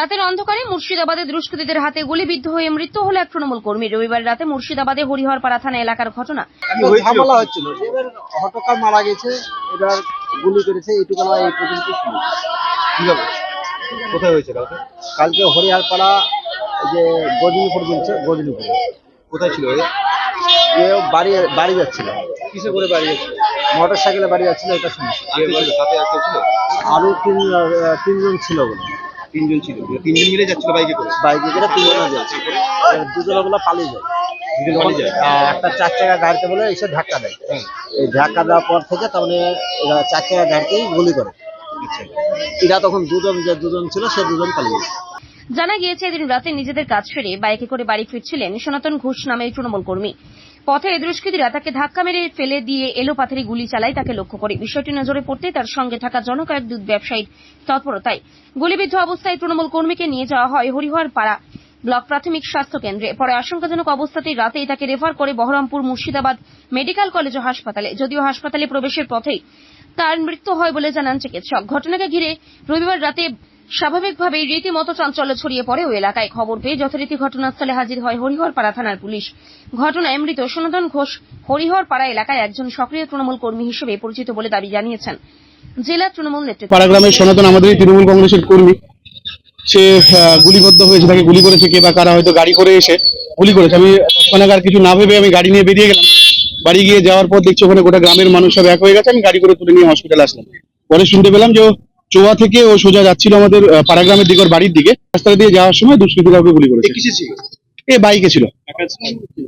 রাতের অন্ধকারে মুর্শিদাবাদে দুষ্কৃতীদের হাতে গুলিবিদ্ধ হয়ে মৃত্যু হল এক তৃণমূল কর্মী রবিবার রাতে মুর্শিদাবাদে হরিহরপাড়া থানা এলাকার ঘটনা। কি ঝামেলা হচ্ছিল। এবার হটকার মারা গেছে এবার গুলি করেছে এইটুকু এই পর্যন্ত কোথায় হয়েছে কালকে? কালকে হরিয়ারপাড়া যে গজনীপুর বলছে গজনীপুর। কোথায় ছিল এ? বাড়ি বাড়ি যাচ্ছিল। কিসে করে বাড়ি যাচ্ছে মোটর সাইকেলে বাড়ি যাচ্ছিল এটা শুনেছি। সাথে আর কেউ ছিল? আরও তিন তিনজন ছিল বলে। তিনজন ছিল। তিনজন মিলে যাচ্ছিল বাইকে করে। বাইকে করে তিনজন যাচ্ছে দুজন ওগুলো পালিয়ে যায়। দুজন পালিয়ে যায়। আহ, একটা চার চাকা গাড়িতে বলে এসে ধাক্কা দেয়। এই ধাক্কা দেওয়ার পর থেকে মানে চার চাকা গাড়িতেই গুলি করে। আচ্ছা। এরা তখন দুজন যে দুজন ছিল সে দুজন পালিয়ে গেছে। জানা গিয়েছে এদিন রাতে নিজেদের কাজ সেরে বাইকে করে বাড়ি ফিরছিলেন সনাতন ঘোষ নামে এই তৃণমূল কর্মী। পথে দুষ্কৃতীরা তাকে ধাক্কা মেরে ফেলে দিয়ে এলো পাথারি গুলি চালায়। তাকে লক্ষ্য করে বিষয়টি নজরে পড়তে তার সঙ্গে থাকা জনকয়েক দুধ ব্যবসায়ীর তৎপরতায়। গুলিবিদ্ধ অবস্থায় তৃণমূল কর্মীকে নিয়ে যাওয়া হয় হরিহর পাড়া ব্লক প্রাথমিক স্বাস্থ্য কেন্দ্রে। পরে আশঙ্কাজনক অবস্থাতেই রাতেই তাকে রেফার করে বহরমপুর মুর্শিদাবাদ মেডিকেল কলেজ ও হাসপাতালে। যদিও হাসপাতালে প্রবেশের পথেই তার মৃত্যু হয় বলে জানান চিকিৎসক। ঘটনাকে ঘিরে রবিবার রাতে স্বাভাবিকভাবেই রীতিমতো চাঞ্চল্য ছড়িয়ে পড়ে ওই এলাকায় খবর পেয়ে যথারীতি ঘটনাস্থলে হাজির হয় হরিহরপাড়া থানার পুলিশ। ঘটনায় মৃত সনাতন ঘোষ হরিহরপাড়া এলাকায় একজন সক্রিয় তৃণমূল কর্মী হিসেবে পরিচিত বলে দাবি জানিয়েছেন। জেলা তৃণমূল নেতৃত্ব সনাতন আমাদের তৃণমূল কংগ্রেসের কর্মী। সে গুলিবদ্ধ হয়েছে তাকে গুলি করেছে কে বা কারা হয়তো গাড়ি করে এসে গুলি করেছে। আমি তৎক্ষণাৎ আর কিছু না ভেবে আমি গাড়ি নিয়ে বেরিয়ে গেলাম। বাড়ি গিয়ে যাওয়ার পর দেখছি ওখানে গোটা গ্রামের মানুষ সব এক হয়ে গেছে আমি গাড়ি করে তুলে নিয়ে হসপিটালে আসলাম। পরে শুনতে পেলাম যে চোয়া থেকে ও সোজা যাচ্ছিল আমাদের পাড়াগ্রামের দিকে ওর বাড়ির দিকে। রাস্তা দিয়ে যাওয়ার সময় দুষ্কৃতী কাউকে গুলি এ করেছে এ বাইকে ছিল।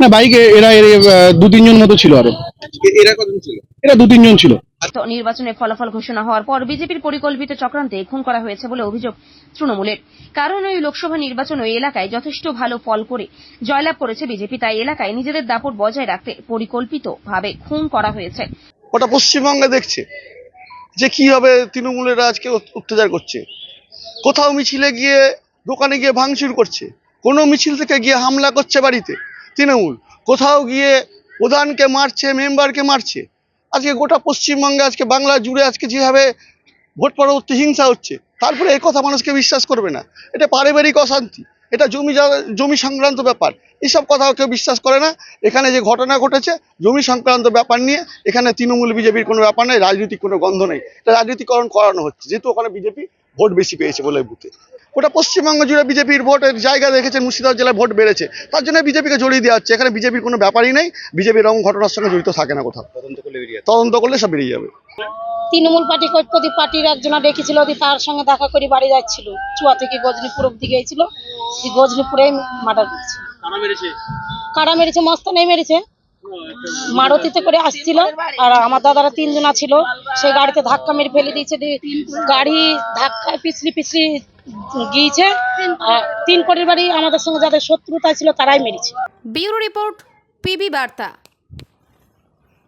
না বাইকে এরা দু তিনজন মতো ছিল আরও। এরা কজন ছিল? এরা দু তিনজন ছিল। তো নির্বাচনের ফলাফল ঘোষণা হওয়ার পর বিজেপির পরিকল্পিত চক্রান্তে খুন করা হয়েছে বলে অভিযোগ তৃণমূলের। কারণ ওই লোকসভা নির্বাচন ওই এলাকায় যথেষ্ট ভালো ফল করে জয়লাভ করেছে বিজেপি তাই এলাকায় নিজেদের দাপট বজায় রাখতে পরিকল্পিতভাবে খুন করা হয়েছে। ওটা পশ্চিমবঙ্গে দেখছে। যে কীভাবে তৃণমূলেরা আজকে অত্যাচার করছে? কোথাও মিছিলে গিয়ে দোকানে গিয়ে ভাঙচুর করছে। কোনো মিছিল থেকে গিয়ে হামলা করছে বাড়িতে তৃণমূল। কোথাও গিয়ে প্রধানকে মারছে, মেম্বারকে মারছে। আজকে গোটা পশ্চিমবঙ্গে, আজকে বাংলা জুড়ে আজকে যেভাবে ভোট পরবর্তী হিংসা হচ্ছে, তারপরে এই কথা মানুষকে বিশ্বাস করবে না। এটা পারিবারিক অশান্তি। এটা জমি জমি সংক্রান্ত ব্যাপার। এইসব কথা কেউ বিশ্বাস করে না। এখানে যে ঘটনা ঘটেছে, জমি সংক্রান্ত ব্যাপার নিয়ে এখানে তৃণমূল বিজেপির কোনো ব্যাপার নেই, রাজনৈতিক কোনো গন্ধ নেই। এটা রাজনীতিকরণ করানো হচ্ছে। যেহেতু ওখানে বিজেপি ভোট বেশি পেয়েছে বলে বুথে। ওটা পশ্চিমবঙ্গ জুড়ে বিজেপির ভোটের জায়গা দেখেছেন মুর্শিদাবাদ জেলায় ভোট বেড়েছে। তার জন্য বিজেপিকে জড়িয়ে দেওয়া হচ্ছে। এখানে বিজেপির কোনো ব্যাপারই নেই। বিজেপির এরকম ঘটনার সঙ্গে জড়িত থাকে না কোথাও। তদন্ত করলে তদন্ত করলে সব বেরিয়ে যাবে। তৃণমূল পার্টি কৈপ্যদি পার্টির একজনা ডেকেছিল দি তার সঙ্গে দেখা করে বাড়ি যাচ্ছিল। চুয়া থেকে গজনীপুর অব্দি গিয়েছিল। গজনীপুরে মার্ডার করেছে। কারা মেরেছে? মস্তানে মেরেছে। মারুতিতে করে আসছিল আর আমার দাদারা তিনজনা ছিল সেই গাড়িতে ধাক্কা মেরে ফেলে দিয়েছে, দিয়ে গাড়ি ধাক্কায় পিছলি পিছলি গিয়েছে, আর তিন কোটির বাড়ি আমাদের সঙ্গে যাদের শত্রুতা ছিল তারাই মেরেছে। বিউরো রিপোর্ট, পিবি বার্তা।